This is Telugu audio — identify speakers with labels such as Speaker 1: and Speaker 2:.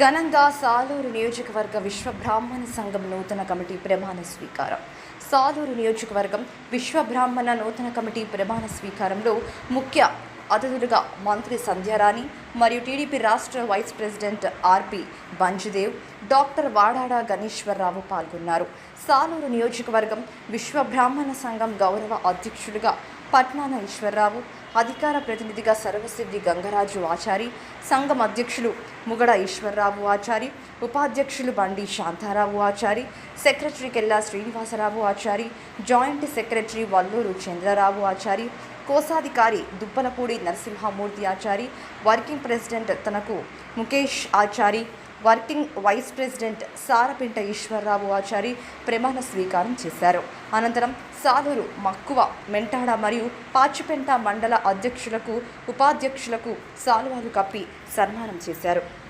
Speaker 1: ఘనంగా సాలూరు నియోజకవర్గ విశ్వ బ్రాహ్మణ సంఘం నూతన కమిటీ ప్రమాణ స్వీకారం. సాలూరు నియోజకవర్గం విశ్వ బ్రాహ్మణ నూతన కమిటీ ప్రమాణ స్వీకారంలో ముఖ్య అతిథులుగా మంత్రి సంధ్యారాణి మరియు టీడీపీ రాష్ట్ర vice president RP Banjudev doctor Vadada Ganeshwararao పాల్గొన్నారు. సాలూరు నియోజకవర్గం విశ్వ బ్రాహ్మణ సంఘం గౌరవ అధ్యక్షుడిగా పట్నాన ఈశ్వరరావు అధికార ప్రతినిధిగా సర్వసిద్ధి గంగరాజు ఆచారి సంఘం అధ్యక్షులు ముగడ ఈశ్వరరావు ఆచారి ఉపాధ్యక్షులు Bandi Shantarao Achari secretary Kella Srinivasarao Achari joint secretary Valluru Chandrarao Achari కోశాధికారి దుప్పలపూడి నరసింహమూర్తి ఆచారి వర్కింగ్ ప్రెసిడెంట్ తనకు Mukesh Achari working vice president Sarapinta Eswararao Achari ప్రమాణ స్వీకారం చేశారు. అనంతరం సాలూరు మక్కువ మెంటాడ మరియు పాచిపెంట మండల అధ్యక్షులకు ఉపాధ్యక్షులకు సాలువాలు కప్పి సన్మానం చేశారు.